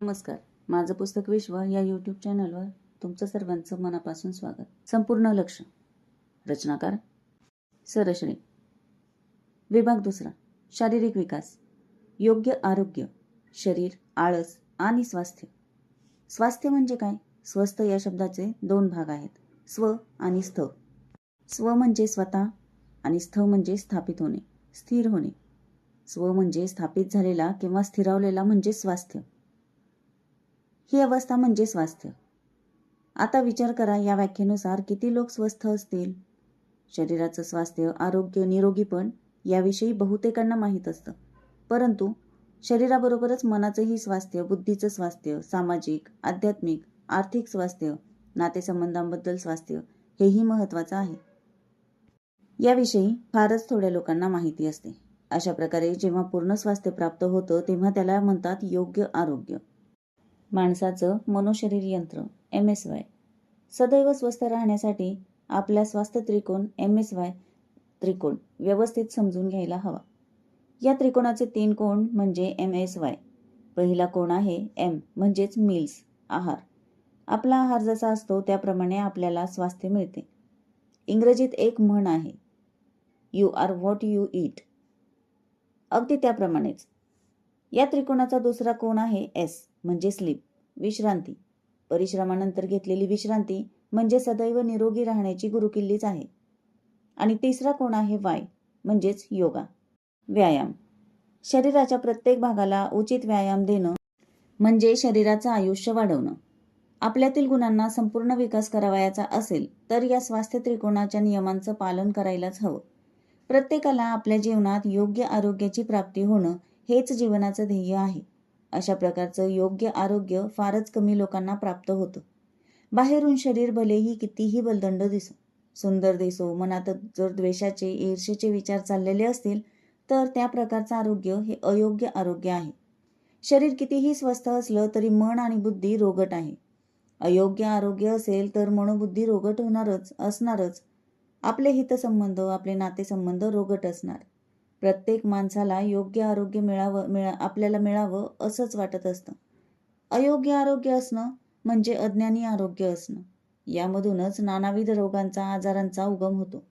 नमस्कार. माझं पुस्तक विश्व या यूट्यूब चॅनलवर तुमचं सर्वांचं मनापासून स्वागत. संपूर्ण लक्ष. रचनाकार सरश्री. विभाग दुसरा. शारीरिक विकास. योग्य आरोग्य शरीर आळस आणि स्वास्थ्य. स्वास्थ्य म्हणजे काय? स्वस्थ या शब्दाचे दोन भाग आहेत. स्व आणि स्थ. स्व म्हणजे स्वतः आणि स्थ म्हणजे स्थापित होणे स्थिर होणे. स्व म्हणजे स्थापित झालेला किंवा स्थिरावलेला म्हणजे स्वास्थ्य. ही अवस्था म्हणजे स्वास्थ्य. आता विचार करा या व्याख्येनुसार किती लोक स्वस्थ असतील? शरीराचं स्वास्थ्य आरोग्य निरोगीपण याविषयी बहुतेकांना माहीत असतं. परंतु शरीराबरोबरच मनाचंही स्वास्थ्य बुद्धीचं स्वास्थ्य सामाजिक आध्यात्मिक आर्थिक स्वास्थ्य नातेसंबंधांबद्दल स्वास्थ्य हेही महत्त्वाचं आहे. याविषयी फारच थोड्या लोकांना माहिती असते. अशा प्रकारे जेव्हा पूर्ण स्वास्थ्य प्राप्त होतं तेव्हा त्याला म्हणतात योग्य आरोग्य. माणसाचं मनोशरीर यंत्र एम एस वाय सदैव स्वस्थ राहण्यासाठी आपल्या स्वास्थ्य त्रिकोण एम एस वाय त्रिकोण व्यवस्थित समजून घ्यायला हवा. या त्रिकोणाचे तीन कोण म्हणजे एम एस वाय पहिला कोण आहे? एम म्हणजेच मिल्स आहार. आपला आहार जसा असतो त्याप्रमाणे आपल्याला स्वास्थ्य मिळते. इंग्रजीत एक म्हण आहे you are what you eat अगदी त्याप्रमाणेच. या त्रिकोणाचा दुसरा कोण आहे? एस म्हणजे स्लीप विश्रांती. परिश्रमानंतर घेतलेली विश्रांती म्हणजे सदैव निरोगी राहण्याची गुरुकिल्लीच आहे. आणि तिसरा कोण आहे? वाय म्हणजेच योगा. व्यायाम. शरीराच्या प्रत्येक भागाला उचित व्यायाम देणं म्हणजे शरीराचं आयुष्य वाढवणं. आपल्यातील गुणांना संपूर्ण विकास करावयाचा असेल तर या स्वास्थ्य त्रिकोणाच्या नियमांचं पालन करायलाच हवं. प्रत्येकाला आपल्या जीवनात योग्य आरोग्याची प्राप्ती होणं हेच जीवनाचं ध्येय आहे. अशा प्रकारचं योग्य आरोग्य फारच कमी लोकांना प्राप्त होतं. बाहेरून शरीर भलेही कितीही बलदंड दिसो सुंदर दिसो मनात जर द्वेषाचे ईर्षेचे विचार चाललेले असतील तर त्या प्रकारचं आरोग्य हे अयोग्य आरोग्य आहे. शरीर कितीही स्वस्थ असलं तरी मन आणि बुद्धी रोगट आहे. अयोग्य आरोग्य असेल तर मनोबुद्धी रोगट होणारच असणारच. आपले हितसंबंध आपले नातेसंबंध रोगट असणार. प्रत्येक माणसाला योग्य आरोग्य मिळावं मिळा आपल्याला मिळावं असंच वाटत असतं. अयोग्य आरोग्य असणं म्हणजे अज्ञानी आरोग्य असणं. यामधूनच नानाविध रोगांचा आजारांचा उगम होतो.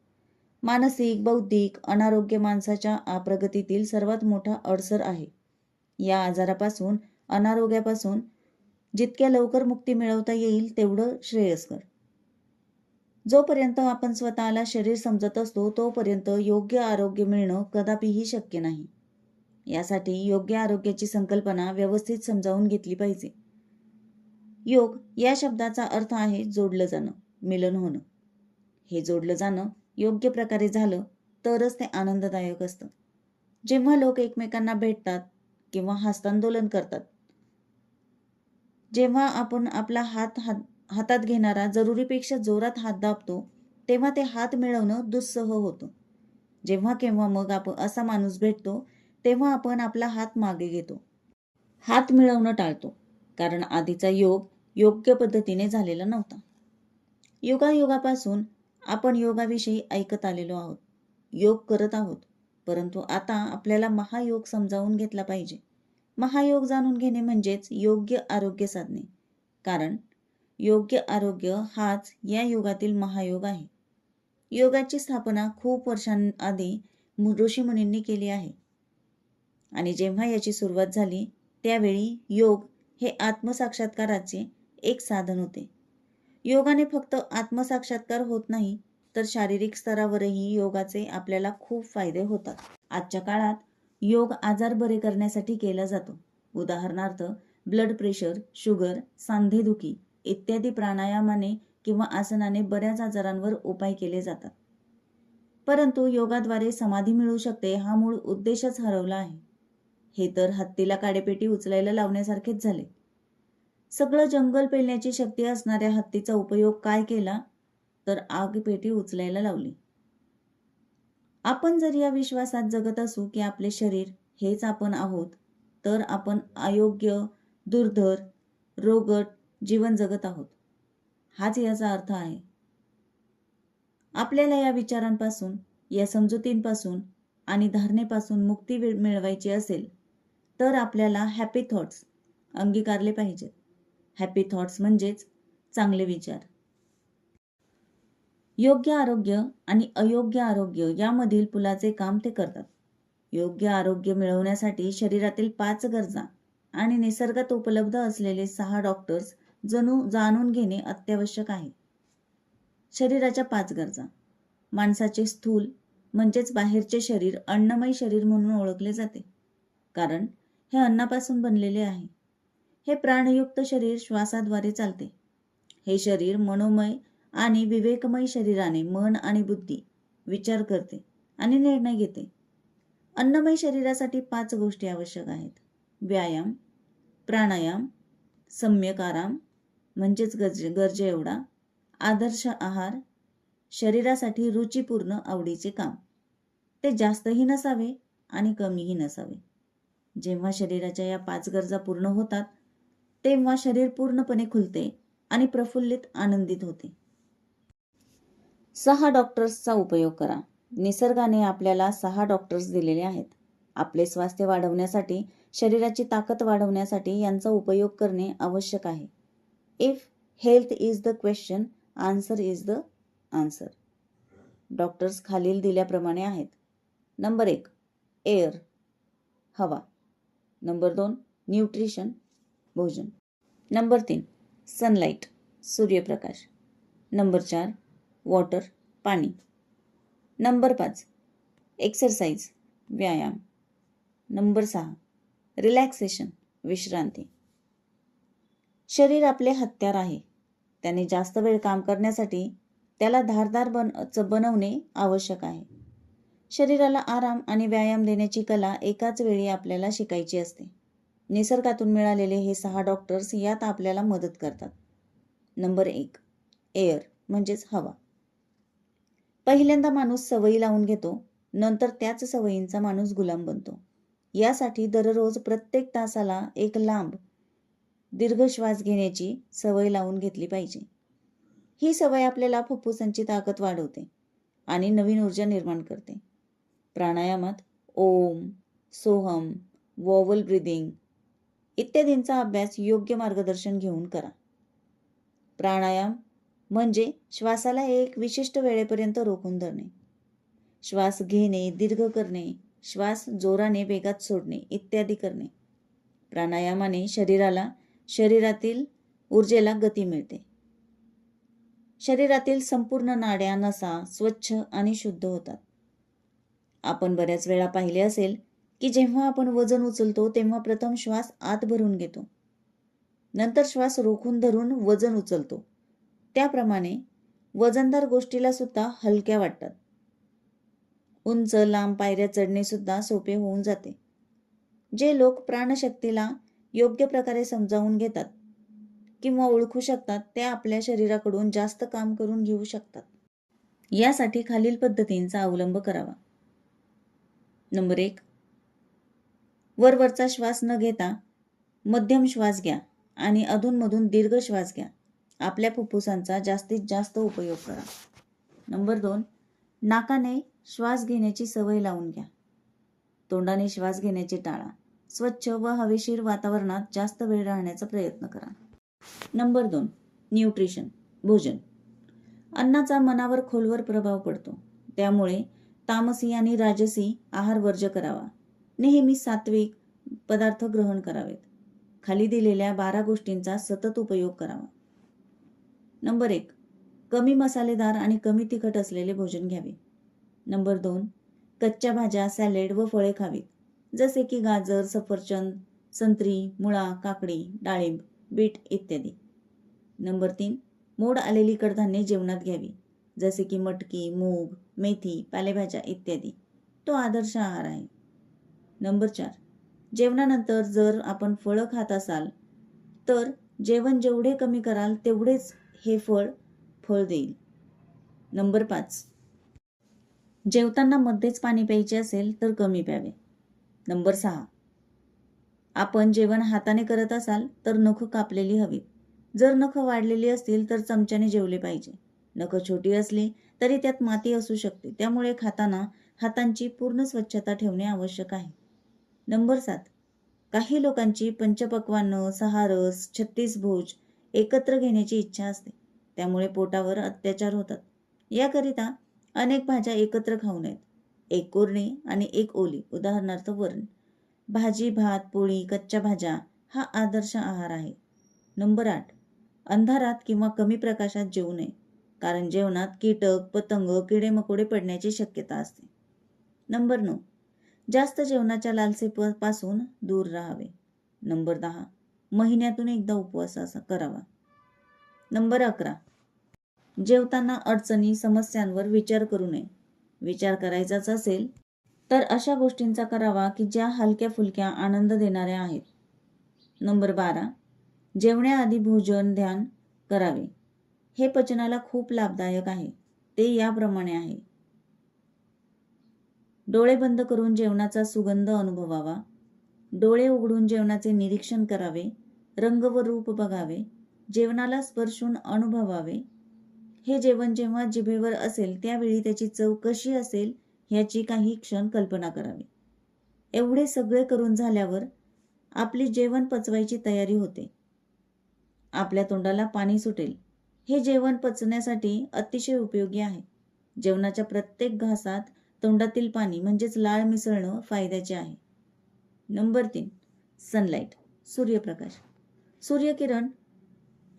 मानसिक बौद्धिक अनारोग्य माणसाच्या प्रगतीतील सर्वात मोठा अडसर आहे. या आजारापासून अनारोग्यापासून जितक्या लवकर मुक्ती मिळवता येईल तेवढं श्रेयस्कर. जोपर्यंत आपण स्वतःला शरीर समजत असतो तोपर्यंत योग्य आरोग्य मिळणं कदापिही शक्य नाही. यासाठी योग्य आरोग्याची संकल्पना व्यवस्थित समजावून घेतली पाहिजे. योग या शब्दाचा अर्थ आहे जोडलं जाणं मिलन होणं. हे जोडलं जाणं योग्य प्रकारे झालं तरच ते आनंददायक असतं. जेव्हा लोक एकमेकांना भेटतात किंवा हस्तांदोलन करतात जेव्हा आपण आपला हात हात हातात घेणारा जरुरीपेक्षा जोरात हात दाबतो तेव्हा ते हात मिळवणं दुस्सह होतं. जेव्हा केव्हा मग आपण असा माणूस भेटतो तेव्हा आपण आपला हात मागे घेतो. हात मिळवणं टाळतो कारण आधीचा योग योग्य पद्धतीने झालेला नव्हता. योगायोगापासून आपण योगाविषयी ऐकत आलेलो आहोत योग करत आहोत परंतु आता आपल्याला महायोग समजावून घेतला पाहिजे. महायोग जाणून घेणे म्हणजेच योग्य आरोग्य साधणे कारण योग्य आरोग्य हाच या युगातील महायोग आहे. योगाची स्थापना खूप वर्षांआधी ऋषीमुनींनी केली आहे. आणि जेव्हा याची सुरुवात झाली त्यावेळी योग हे आत्मसाक्षात्काराचे एक साधन होते. योगाने फक्त आत्मसाक्षात्कार होत नाही तर शारीरिक स्तरावरही योगाचे आपल्याला खूप फायदे होतात. आजच्या काळात योग आजार बरे करण्यासाठी केला जातो. उदाहरणार्थ ब्लड प्रेशर शुगर सांधेदुखी इत्यादी प्राणायामाने किंवा आसनाने बऱ्याच आजारांवर उपाय केले जातात. परंतु योगाद्वारे समाधी मिळू शकते हा मूळ उद्देशच हरवला आहे. हे तर हत्तीला काडेपेटी उचलायला लावण्यासारखेच झाले. सगळं जंगल पेलण्याची शक्ती असणाऱ्या हत्तीचा उपयोग काय केला? तर आगपेटी उचलायला लावली. आपण जर या विश्वासात जगत असू की आपले शरीर हेच आपण आहोत तर आपण अयोग्य दुर्धर रोगट जीवन जगत आहोत. हाच याचा अर्थ आहे. आपल्याला या विचारांपासून या समजुतींपासून आणि धारणेपासून मुक्ती मिळवायची असेल तर आपल्याला हॅपी थॉट्स अंगीकारले पाहिजेत. हॅपी थॉट्स म्हणजेच चांगले विचार. योग्य आरोग्य आणि अयोग्य आरोग्य यामधील पुलाचे काम ते करतात. योग्य आरोग्य मिळवण्यासाठी शरीरातील पाच गरजा आणि निसर्गात उपलब्ध असलेले सहा डॉक्टर्स जणू जाणून घेणे अत्यावश्यक आहे. शरीराच्या पाच गरजा. माणसाचे स्थूल म्हणजेच बाहेरचे शरीर अन्नमय शरीर म्हणून ओळखले जाते. कारण हे अन्नापासून बनलेले आहे. हे प्राणयुक्त शरीर श्वासाद्वारे चालते. हे शरीर मनोमय आणि विवेकमय शरीराने मन आणि बुद्धी विचार करते आणि निर्णय घेते. अन्नमय शरीरासाठी पाच गोष्टी आवश्यक आहेत. व्यायाम प्राणायाम सम्यक आराम म्हणजेच गरजे गरजे एवढा. आदर्श आहार शरीरासाठी रुचीपूर्ण आवडीचे काम. ते जास्तही नसावे आणि कमीही नसावे. जेव्हा शरीराच्या या पाच गरजा पूर्ण होतात तेव्हा शरीर पूर्णपणे खुलते आणि प्रफुल्लित आनंदित होते. सहा डॉक्टर्सचा उपयोग करा. निसर्गाने आपल्याला सहा डॉक्टर्स दिलेले आहेत. आपले स्वास्थ्य वाढवण्यासाठी शरीराची ताकद वाढवण्यासाठी यांचा उपयोग करणे आवश्यक आहे. If health is the question answer is the answer doctors खालील दिल्याप्रमाणे आहेत. नंबर एक एअर हवा. नंबर दोन न्यूट्रिशन भोजन. नंबर तीन सनलाईट सूर्यप्रकाश. नंबर चार वॉटर पाणी. नंबर पाच एक्सरसाइज व्यायाम. नंबर सहा रिलॅक्सेशन विश्रांती. शरीर आपले हत्यार आहे. त्याने जास्त वेळ काम करण्यासाठी त्याला धारदार बन च- बनवणे आवश्यक आहे. शरीराला आराम आणि व्यायाम देण्याची कला एकाच वेळी आपल्याला शिकायची असते. निसर्गातून मिळालेले हे सहा डॉक्टर्स यात आपल्याला मदत करतात. नंबर एक एअर म्हणजेच हवा. पहिल्यांदा माणूस सवयी लावून घेतो नंतर त्याच सवयींचा माणूस गुलाम बनतो. यासाठी दररोज प्रत्येक तासाला एक लांब दीर्घ श्वास घेण्याची सवय लावून घेतली पाहिजे. ही सवय आपल्याला फुफ्फुसांची ताकद वाढवते आणि नवीन ऊर्जा निर्माण करते. प्राणायामात ओम सोहम वॉवल ब्रिदिंग इत्यादींचा अभ्यास योग्य मार्गदर्शन घेऊन करा. प्राणायाम म्हणजे श्वासाला एक विशिष्ट वेळेपर्यंत रोखून धरणे. श्वास घेणे दीर्घ करणे श्वास जोराने वेगात सोडणे इत्यादी करणे. प्राणायामाने शरीराला शरीरातील ऊर्जेला गती मिळते. शरीरातील संपूर्ण नाड्या नसा स्वच्छ आणि शुद्ध होतात. आपण बऱ्याच वेळा पाहिले असेल की जेव्हा आपण वजन उचलतो तेव्हा प्रथम श्वास आत भरून घेतो. नंतर श्वास रोखून धरून वजन उचलतो. त्याप्रमाणे वजनदार गोष्टीला सुद्धा हलक्या वाटतात. उंच लांब पायऱ्या चढणे सुद्धा सोपे होऊन जाते. जे लोक प्राणशक्तीला योग्य प्रकारे समजावून घेतात किंवा ओळखू शकतात ते आपल्या शरीराकडून जास्त काम करून घेऊ शकतात. यासाठी खालील पद्धतींचा अवलंब करावा. नंबर एक वरवरचा श्वास न घेता मध्यम श्वास घ्या आणि अधूनमधून दीर्घ श्वास घ्या. आपल्या फुफ्फुसांचा जास्तीत जास्त उपयोग करा. नंबर दोन नाकाने श्वास घेण्याची सवय लावून घ्या. तोंडाने श्वास घेण्याचे टाळा. स्वच्छ व हवेशीर वातावरणात जास्त वेळ राहण्याचा प्रयत्न करा. नंबर दोन न्यूट्रिशन भोजन. अन्नाचा मनावर खोलवर प्रभाव पडतो. त्यामुळे तामसी आणि राजसी आहार वर्ज करावा. नेहमी सात्विक पदार्थ ग्रहण करावेत. खाली दिलेल्या बारा गोष्टींचा सतत उपयोग करावा. नंबर एक कमी मसालेदार आणि कमी तिखट असलेले भोजन घ्यावे. नंबर दोन कच्च्या भाज्या सॅलेड व फळे खावीत. जसे की गाजर सफरचंद संत्री मुळा काकडी डाळिंब बीट इत्यादी. नंबर तीन मोड आलेली कडधान्ये जेवणात घ्यावी. जसे की मटकी मूग मेथी पालेभाज्या इत्यादी. तो आदर्श आहार आहे. नंबर चार जेवणानंतर जर आपण फळं खात असाल तर जेवण जेवढे कमी कराल तेवढेच हे फळ फळ देईल. नंबर पाच जेवताना मध्येच पाणी प्यायचे असेल तर कमी प्यावे. नंबर सहा. आपण जेवण हाताने करत असाल तर नख कापलेली हवीत जर नख वाढलेली असतील तर चमच्याने जेवले पाहिजे. नखं छोटी असली तरी त्यात माती असू शकते. त्यामुळे खाताना हातांची पूर्ण स्वच्छता ठेवणे आवश्यक आहे. नंबर सात. काही लोकांची पंचपक्वान्न सहा रस छत्तीस भोज एकत्र घेण्याची इच्छा असते. त्यामुळे पोटावर अत्याचार होतात. याकरिता अनेक भाज्या एकत्र खाऊ नयेत. एक कोरणे आणि एक ओली उदाहरणार्थ वरण. भाजी भात पोळी कच्च्या भाज्या हा आदर्श आहार आहे. नंबर आठ. अंधारात किंवा कमी प्रकाशात जेवू नये कारण जेवणात कीटक पतंग किडे मकोडे पडण्याची शक्यता असते. नंबर नऊ. जास्त जेवणाच्या लालसेपासून दूर राहावे. नंबर दहा. महिन्यातून एकदा उपवास असा करावा. नंबर अकरा. जेवताना अडचणी समस्यांवर विचार करू नये. विचार करायचाच असेल तर अशा गोष्टींचा करावा की ज्या हलक्या फुलक्या आनंद देणाऱ्या आहेत. नंबर बारा. जेवण्याआधी भोजन ध्यान करावे. हे पचनाला खूप लाभदायक आहे. ते याप्रमाणे आहे. डोळे बंद करून जेवणाचा सुगंध अनुभवावा. डोळे उघडून जेवणाचे निरीक्षण करावे. रंग व रूप बघावे. जेवणाला स्पर्शून अनुभवावे. हे जेवण जेव्हा जिभेवर असेल त्यावेळी त्याची चव कशी असेल ह्याची काही क्षण कल्पना करावी. एवढे सगळे करून झाल्यावर आपली जेवण पचवायची तयारी होते. आपल्या तोंडाला पाणी सुटेल. हे जेवण पचण्यासाठी अतिशय उपयोगी आहे. जेवणाच्या प्रत्येक घासात तोंडातील पाणी म्हणजेच लाळ मिसळणं फायद्याचे आहे. नंबर तीन सनलाईट सूर्यप्रकाश. सूर्यकिरण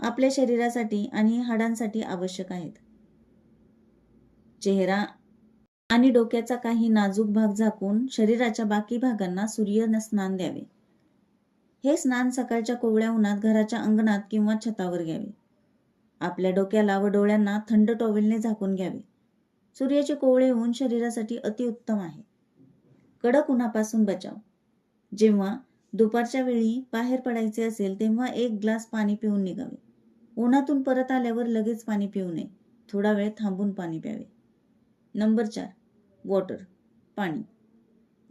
आपल्या शरीरासाठी आणि हाडांसाठी आवश्यक आहेत. चेहरा आणि डोक्याचा काही नाजूक भाग झाकून शरीराच्या बाकी भागांना सूर्य स्नान द्यावे. हे स्नान सकाळच्या कोवळ्या उन्हात घराच्या अंगणात किंवा छतावर घ्यावे. आपल्या डोक्याला व डोळ्यांना थंड टॉवेलने झाकून घ्यावे. सूर्याचे कोवळे ऊन शरीरासाठी अतिउत्तम आहे. कडक उन्हापासून बचाव. जेव्हा दुपारच्या वेळी बाहेर पडायचे असेल तेव्हा एक ग्लास पाणी पिऊन निघावे. उन्हातून परत आल्यावर लगेच पाणी पिऊ नये. थोडा वेळ थांबून पाणी प्यावे. नंबर चार वॉटर पाणी.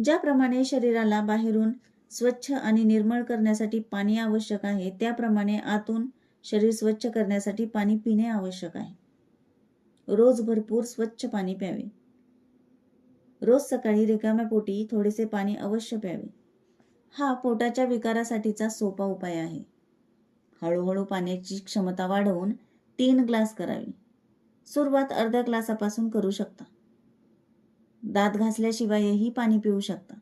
ज्याप्रमाणे शरीराला बाहेरून स्वच्छ आणि निर्मळ करण्यासाठी पाणी आवश्यक आहे त्याप्रमाणे आतून शरीर स्वच्छ करण्यासाठी पाणी पिणे आवश्यक आहे. रोज भरपूर स्वच्छ पाणी प्यावे. रोज सकाळी रिकाम्या पोटी थोडेसे पाणी अवश्य प्यावे. हा पोटाच्या विकारासाठीचा सोपा उपाय आहे. हळूहळू पाण्याची क्षमता वाढवून तीन ग्लास करावी. सुरुवात अर्ध्या ग्लासापासून करू शकता. दात घासल्याशिवायही पाणी पिऊ शकता.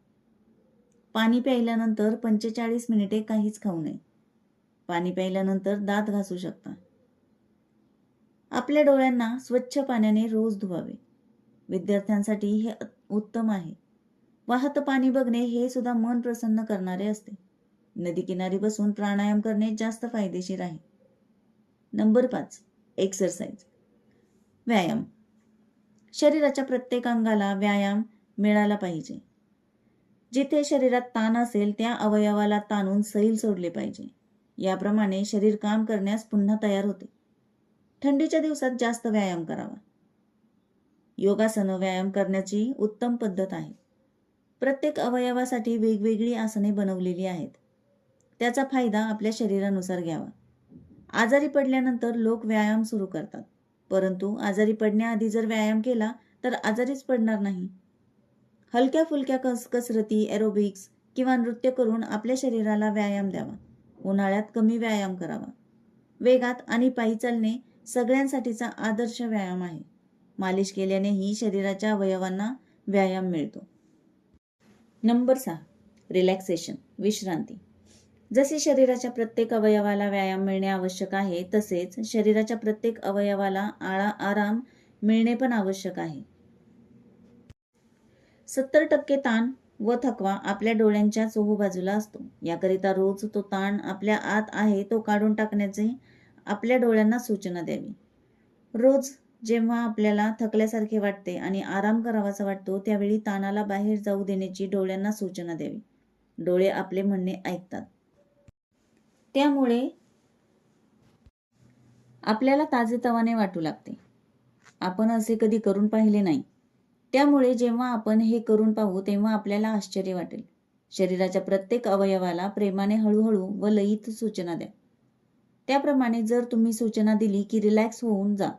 पाणी प्यायल्यानंतर पंचेचाळीस मिनिटे काहीच खाऊ नये. पाणी प्यायल्यानंतर दात घासू शकता. आपल्या डोळ्यांना स्वच्छ पाण्याने रोज धुवावे. विद्यार्थ्यांसाठी हे उत्तम आहे. वाहत पाणी बघणे हे सुद्धा मन प्रसन्न करणारे असते. नदी किनारी बसून प्राणायाम करणे जास्त फायदेशीर आहे. नंबर पाच एक्सरसाइज व्यायाम. शरीराच्या प्रत्येक अंगाला व्यायाम मिळाला पाहिजे. जिथे शरीरात ताण असेल त्या अवयवाला ताणून सैल सोडले पाहिजे. याप्रमाणे शरीर काम करण्यास पुन्हा तयार होते. थंडीच्या दिवसात जास्त व्यायाम करावा. योगासनं व्यायाम करण्याची उत्तम पद्धत आहे. प्रत्येक अवयवासाठी वेगवेगळी आसने बनवलेली आहेत. त्याचा फायदा आपल्या शरीरानुसार घ्यावा. आजारी पडल्यानंतर लोक व्यायाम सुरू करतात. परंतु आजारी पडण्याआधी जर व्यायाम केला तर आजारीच पडणार नाही. हलक्या फुलक्या कस कसरती एरोबिक्स किंवा नृत्य करून आपल्या शरीराला व्यायाम द्यावा. उन्हाळ्यात कमी व्यायाम करावा. वेगात आणि पायी चालणे सगळ्यांसाठीचा आदर्श व्यायाम आहे. मालिश केल्यानेही शरीराच्या अवयवांना व्यायाम मिळतो. नंबर सहा. रिलॅक्सेशन विश्रांती. जसे शरीराच्या प्रत्येक अवयवाला व्यायाम मिळणे आवश्यक आहे तसेच शरीराच्या प्रत्येक अवयवाला आळा आराम मिळणे पण आवश्यक आहे. सत्तर टक्के ताण व थकवा आपल्या डोळ्यांच्या चोहूबाजूला असतो. याकरिता रोज तो ताण आपल्या आत आहे तो काढून टाकण्याचे आपल्या डोळ्यांना सूचना द्यावी. रोज जेव्हा आपल्याला थकल्यासारखे वाटते आणि आराम करावासा वाटतो त्यावेळी ताणाला बाहेर जाऊ देण्याची डोळ्यांना सूचना द्यावी. डोळे आपले म्हणणे ऐकतात. त्यामुळे आपल्याला ताजेतवाने वाटू लागते. आपण असे कधी करून पाहिले नाही. त्यामुळे जेव्हा आपण हे करून पाहू तेव्हा आपल्याला आश्चर्य वाटेल. शरीराच्या प्रत्येक अवयवाला प्रेमाने हळूहळू व लयीत सूचना द्या. त्याप्रमाणे जर तुम्ही सूचना दिली की रिलॅक्स होऊन जा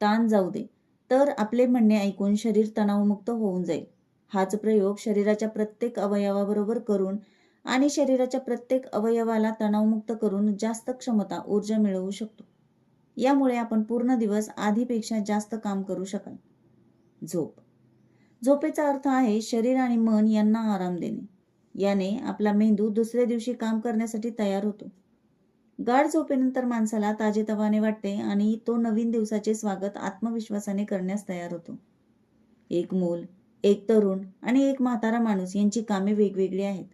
ताण जाऊ दे तर आपले म्हणणे ऐकून शरीर तणावमुक्त होऊन जाईल. हाच प्रयोग शरीराच्या प्रत्येक अवयवाबरोबर करून आणि शरीराच्या प्रत्येक अवयवाला तणावमुक्त करून जास्त क्षमता ऊर्जा मिळवू शकतो. यामुळे आपण पूर्ण दिवस आधीपेक्षा जास्त काम करू शकाल. झोप. झोपेचा अर्थ आहे शरीर आणि मन यांना आराम देणे. याने आपला मेंदू दुसऱ्या दिवशी काम करण्यासाठी तयार होतो. गाढ झोपेनंतर माणसाला ताजेतवाने वाटते आणि तो नवीन दिवसाचे स्वागत आत्मविश्वासाने करण्यास तयार होतो. एक मूल एक तरुण आणि एक म्हातारा माणूस यांची कामे वेगवेगळी आहेत.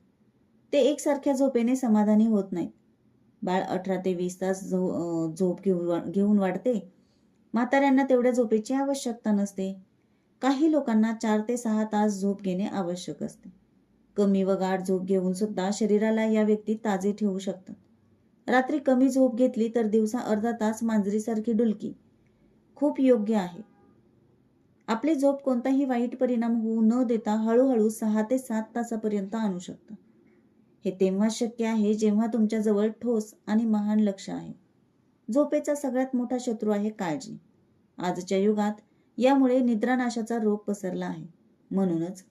ते एकसारख्या झोपेने समाधानी होत नाहीत. बाळ अठरा ते वीस तास झो झोप घेऊन घेऊन वाढते. म्हाताऱ्यांना तेवढ्या झोपेची आवश्यकता नसते. काही लोकांना चार ते सहा तास झोप घेणे आवश्यक असते. कमी व गाढ झोप घेऊन सुद्धा शरीराला या व्यक्ती ताजे ठेवू शकतात. रात्री कमी झोप घेतली तर दिवसा अर्धा तास मांजरीसारखी डुलकी. खूप योग्य आहे. आपली झोप कोणताही वाईट परिणाम होऊ न देता हळूहळू सहा ते सात तासापर्यंत आणू शकतं. हे तेव्हा शक्य आहे जेव्हा तुमच्याजवळ ठोस आणि महान लक्ष आहे. झोपेचा सगळ्यात मोठा शत्रू आहे काळजी. आजच्या युगात यामुळे निद्रानाशाचा रोग पसरला आहे. म्हणूनच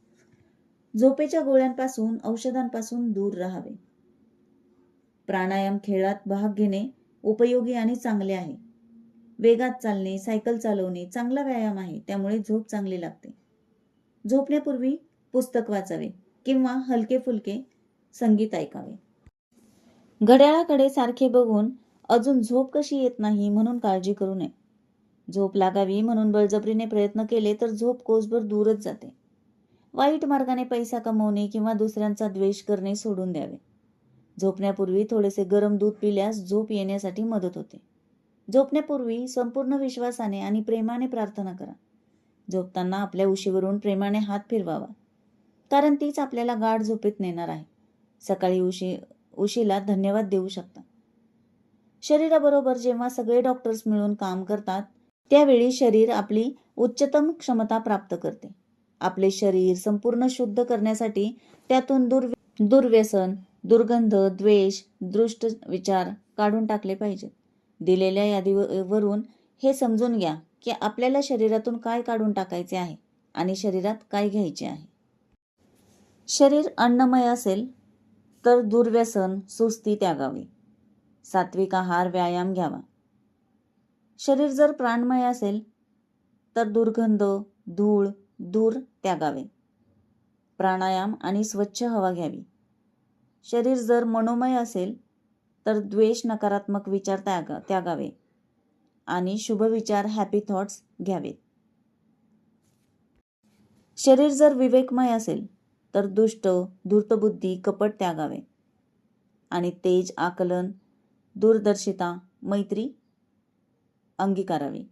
झोपेच्या गोळ्यांपासून औषधांपासून दूर राहावे. प्राणायाम खेळात भाग घेणे उपयोगी आणि चांगले आहे. वेगात चालणे सायकल चालवणे चांगला व्यायाम आहे त्यामुळे झोप चांगली लागते. झोपण्यापूर्वी पुस्तक वाचावे किंवा हलके फुलके संगीत ऐकावे. घड्याळाकडे सारखे बघून अजून झोप कशी येत नाही म्हणून काळजी करू नये. झोप लागावी म्हणून बळजबरीने प्रयत्न केले तर झोप कोसभर दूरच जाते. वाईट मार्गाने पैसा कमवणे किंवा दुसऱ्यांचा द्वेष करणे सोडून द्यावे. झोपण्यापूर्वी थोडेसे गरम दूध पिल्यास झोप येण्यासाठी मदत होते. झोपण्यापूर्वी संपूर्ण विश्वासाने आणि प्रेमाने प्रार्थना करा. झोपताना आपल्या उशीवरून प्रेमाने हात फिरवावा. कारण तीच आपल्याला गाढ झोपेत नेणार आहे. सकाळी उशी उशीला धन्यवाद देऊ शकता. शरीराबरोबर जेव्हा सगळे डॉक्टर्स मिळून काम करतात त्यावेळी शरीर आपली उच्चतम क्षमता प्राप्त करते. आपले शरीर संपूर्ण शुद्ध करण्यासाठी त्यातून दुर् दुर्व्यसन दुर्गंध द्वेष दृष्ट विचार काढून टाकले पाहिजेत. दिलेल्या यादीवरून हे समजून घ्या की आपल्याला शरीरातून काय काढून टाकायचे आहे आणि शरीरात काय घ्यायचे आहे. शरीर अन्नमय असेल तर दुर्व्यसन सुस्ती त्यागावी. सात्विक आहार व्यायाम घ्यावा. शरीर जर प्राणमय असेल तर दुर्गंध धूळ दूर त्यागावे. प्राणायाम आणि स्वच्छ हवा घ्यावी. शरीर जर मनोमय असेल तर द्वेष नकारात्मक विचार त्यागा त्यागावे आणि शुभ विचार हॅपी थॉट्स घ्यावेत. शरीर जर विवेकमय असेल तर दुष्ट धूर्तबुद्धी कपट त्यागावे. आणि तेज आकलन दूरदर्शिता मैत्री अंगीकारावी.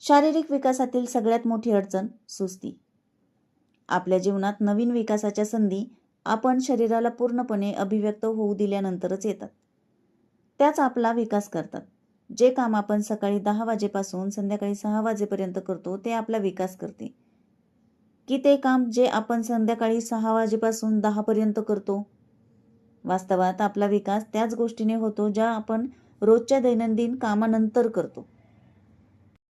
शारीरिक विकासातील सगळ्यात मोठी अडचण सुस्ती. आपल्या जीवनात नवीन विकासाच्या संधी आपण शरीराला पूर्णपणे अभिव्यक्त होऊ दिल्यानंतरच येतात. त्याच आपला विकास करतात. जे काम आपण सकाळी दहा वाजेपासून संध्याकाळी सहा वाजेपर्यंत करतो ते आपला विकास करते. की ते काम जे आपण संध्याकाळी सहा वाजेपासून दहापर्यंत करतो. वास्तवात आपला विकास त्याच गोष्टीने होतो ज्या आपण रोजच्या दैनंदिन कामानंतर करतो.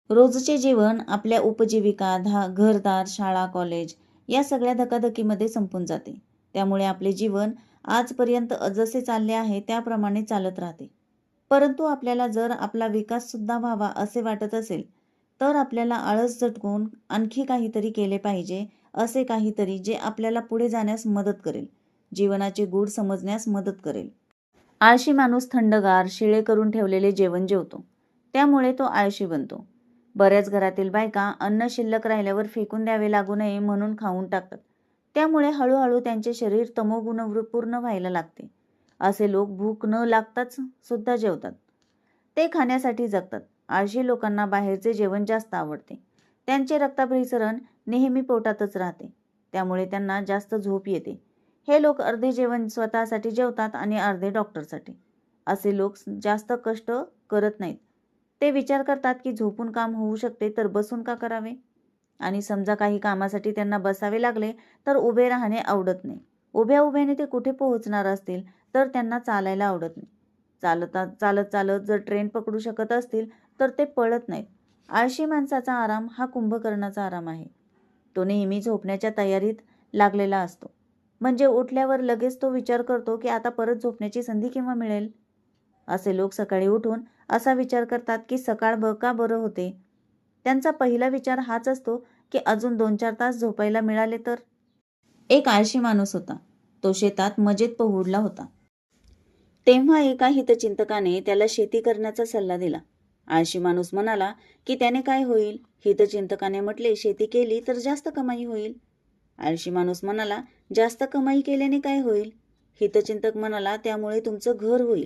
रोजचे जीवन आपल्या उपजीविका धा घरदार शाळा कॉलेज या सगळ्या धकाधकीमध्ये संपून जाते. त्यामुळे आपले जीवन आजपर्यंत जसे चालले आहे त्याप्रमाणे चालत राहते. परंतु आपल्याला जर आपला विकास सुद्धा व्हावा असे वाटत असेल तर आपल्याला आळस झटकून आणखी काहीतरी केले पाहिजे असे काहीतरी जे आपल्याला पुढे जाण्यास मदत करेल. जीवनाचे गूढ समजण्यास मदत करेल. आळशी माणूस थंडगार शिळे करून ठेवलेले जेवण जेवतो. त्यामुळे तो आळशी बनतो. बऱ्याच घरातील बायका अन्न शिल्लक राहिल्यावर फेकून द्यावे लागू नये म्हणून खाऊन टाकतात. त्यामुळे हळूहळू त्यांचे शरीर तमोगुणपूर्ण व्हायला लागते. असे लोक भूक न लागताच सुद्धा जेवतात. ते खाण्यासाठी जगतात. आळशी लोकांना बाहेरचे जेवण जास्त आवडते. त्यांचे रक्ताभिसरण नेहमी पोटातच राहते. त्यामुळे त्यांना जास्त झोप येते. हे लोक अर्धे जेवण स्वतःसाठी जेवतात आणि अर्धे डॉक्टरसाठी. असे लोक जास्त कष्ट करत नाहीत. ते विचार करतात की झोपून काम होऊ शकते तर बसून का करावे? आणि समजा काही कामासाठी त्यांना बसावे लागले तर उभे राहणे आवडत नाही. उभ्या उभ्याने ते कुठे पोहोचणार असतील तर त्यांना चालायला आवडत नाही. चालता चालत चालत जर ट्रेन पकडू शकत असतील तर ते पळत नाहीत. आळशी माणसाचा आराम हा कुंभकर्णाचा आराम आहे. तो नेहमी झोपण्याच्या तयारीत लागलेला असतो. म्हणजे उठल्यावर लगेच तो विचार करतो की आता परत झोपण्याची संधी केव्हा मिळेल? असे लोक सकाळी उठून असा विचार करतात की सकाळ ब का बरं होते? त्यांचा पहिला विचार हाच असतो की अजून दोन चार तास झोपायला मिळाले तर? एक आळशी माणूस होता. तो शेतात मजेत पहुडला होता. तेव्हा एका हितचिंतकाने त्याला शेती करण्याचा सल्ला दिला. आळशी माणूस म्हणाला की त्याने काय होईल हितचिंतकाने म्हटले शेती केली तर जास्त कमाई होईल आळशी माणूस म्हणाला जास्त कमाई केल्याने काय होईल हितचिंतक म्हणाला त्यामुळे तुमचं घर होईल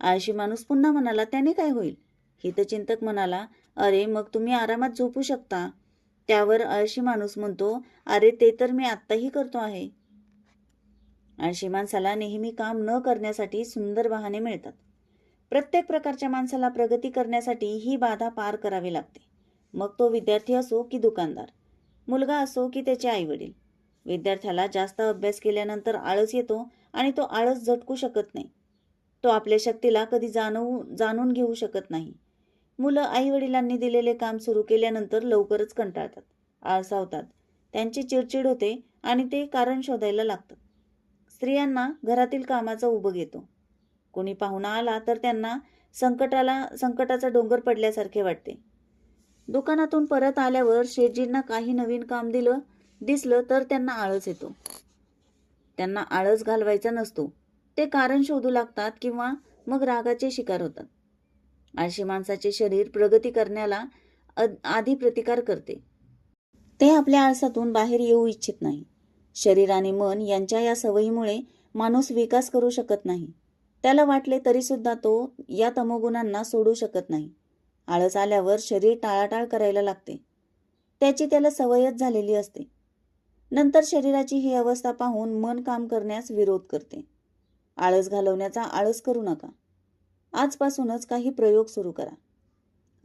आळशी माणूस पुन्हा म्हणाला त्याने काय होईल हितचिंतक म्हणाला अरे मग तुम्ही आरामात झोपू शकता त्यावर आळशी माणूस म्हणतो अरे ते तर मी आत्ताही करतो आहे. अशी माणसाला नेहमी काम न करण्यासाठी सुंदर बहाणे मिळतात. प्रत्येक प्रकारच्या माणसाला प्रगती करण्यासाठी ही बाधा पार करावी लागते. मग तो विद्यार्थी असो की दुकानदार मुलगा असो की त्याचे आईवडील. विद्यार्थ्याला जास्त अभ्यास केल्यानंतर आळस येतो आणि तो आळस झटकू शकत नाही. तो आपल्या शक्तीला कधी जाणवू जाणून घेऊ शकत नाही. मुलं आईवडिलांनी दिलेले काम सुरू केल्यानंतर लवकरच कंटाळतात आळसावतात. त्यांची चिडचिड होते आणि ते कारण शोधायला लागतात. स्त्रियांना घरातील कामाचा उभं घेतो कोणी पाहुणा आला तर त्यांना संकटाला संकटाचा डोंगर पडल्यासारखे वाटते. दुकानातून परत आल्यावर शेटजींना काही नवीन काम दिलं दिसलं तर त्यांना आळस येतो. त्यांना आळस घालवायचा नसतो. ते कारण शोधू लागतात किंवा मग रागाचे शिकार होतात. आळशी माणसाचे शरीर प्रगती करण्याला आधी प्रतिकार करते. ते आपल्या आळसातून बाहेर येऊ इच्छित नाही. शरीर आणि मन यांच्या या सवयीमुळे माणूस विकास करू शकत नाही. त्याला वाटले तरीसुद्धा तो या तमोगुणांना सोडू शकत नाही. आळस आल्यावर शरीर टाळाटाळ करायला लागते. त्याची त्याला सवयच झालेली असते. नंतर शरीराची ही अवस्था पाहून मन काम करण्यास विरोध करते. आळस घालवण्याचा आळस करू नका. आजपासूनच काही प्रयोग सुरू करा.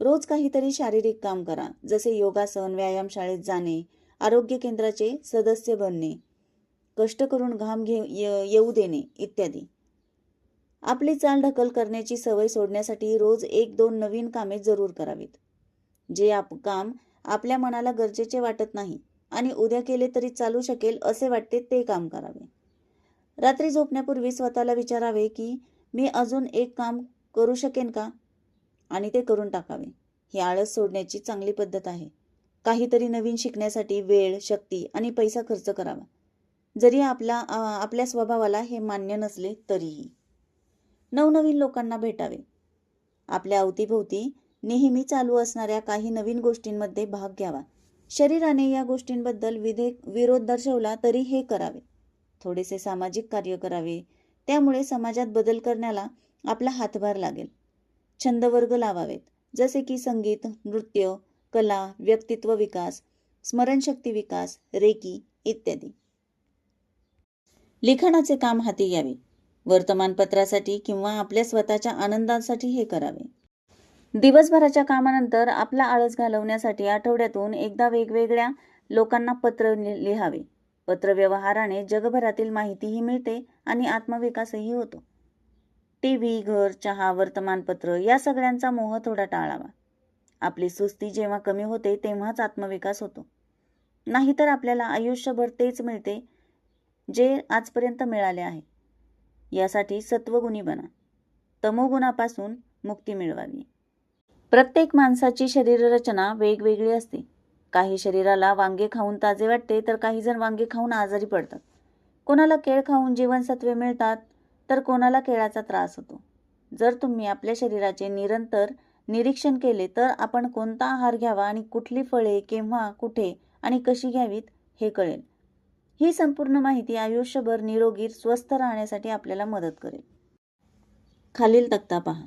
रोज काहीतरी शारीरिक काम करा. जसे योगासन व्यायामशाळेत जाणे आरोग्य केंद्राचे सदस्य बनणे कष्ट करून घाम घे ये- येऊ देणे इत्यादी. आपली चाल ढकल करण्याची सवय सोडण्यासाठी रोज एक दोन नवीन कामे जरूर करावीत. जे आप काम आपल्या मनाला गरजेचे वाटत नाही आणि उद्या केले तरी चालू शकेल असे वाटते ते काम करावे. रात्री झोपण्यापूर्वी स्वतःला विचारावे की मी अजून एक काम करू शकेन का? आणि ते करून टाकावे. ही आळस सोडण्याची चांगली पद्धत आहे. काहीतरी नवीन शिकण्यासाठी वेळ शक्ती आणि पैसा खर्च करावा. जरी आपला आपल्या स्वभावाला हे मान्य नसले तरीही नवनवीन लोकांना भेटावे. आपल्या अवतीभोवती नेहमी चालू असणाऱ्या काही नवीन गोष्टींमध्ये भाग घ्यावा. शरीराने या गोष्टींबद्दल विधे विरोध दर्शवला तरी हे करावे. थोडेसे सामाजिक कार्य करावे. त्यामुळे समाजात बदल करण्याला आपला हातभार लागेल. छंदवर्ग लावावेत. जसे की संगीत नृत्य कला व्यक्तित्व विकास स्मरणशक्ती विकास रेकी इत्यादी. लिखाणाचे काम हाती घ्यावे. वर्तमानपत्रासाठी किंवा आपल्या स्वतःच्या आनंदासाठी हे करावे. दिवसभराच्या कामानंतर आपला आळस घालवण्यासाठी आठवड्यातून एकदा वेगवेगळ्या लोकांना पत्र लि- लिहावे. पत्रव्यवहाराने जगभरातील माहितीही मिळते आणि आत्मविकासही होतो. टी व्ही घर चहा वर्तमानपत्र या सगळ्यांचा मोह थोडा टाळावा. आपली सुस्ती जेव्हा कमी होते तेव्हाच आत्मविकास होतो. नाहीतर आपल्याला आयुष्यभर तेच मिळते जे आजपर्यंत मिळाले आहे. यासाठी सत्वगुणी बना. तमोगुणापासून मुक्ती मिळवावी. प्रत्येक माणसाची शरीररचना वेगवेगळी असते. काही शरीराला वांगे खाऊन ताजे वाटते तर काही जण वांगे खाऊन आजारी पडतात. कोणाला केळ खाऊन जीवनसत्वे मिळतात तर कोणाला केळाचा त्रास होतो. जर तुम्ही आपल्या शरीराचे निरंतर निरीक्षण केले तर आपण कोणता आहार घ्यावा आणि कुठली फळे केव्हा कुठे आणि कशी घ्यावीत हे कळेल. ही संपूर्ण माहिती आयुष्यभर निरोगी स्वस्थ राहण्यासाठी आपल्याला मदत करेल. खालील तक्ता पहा.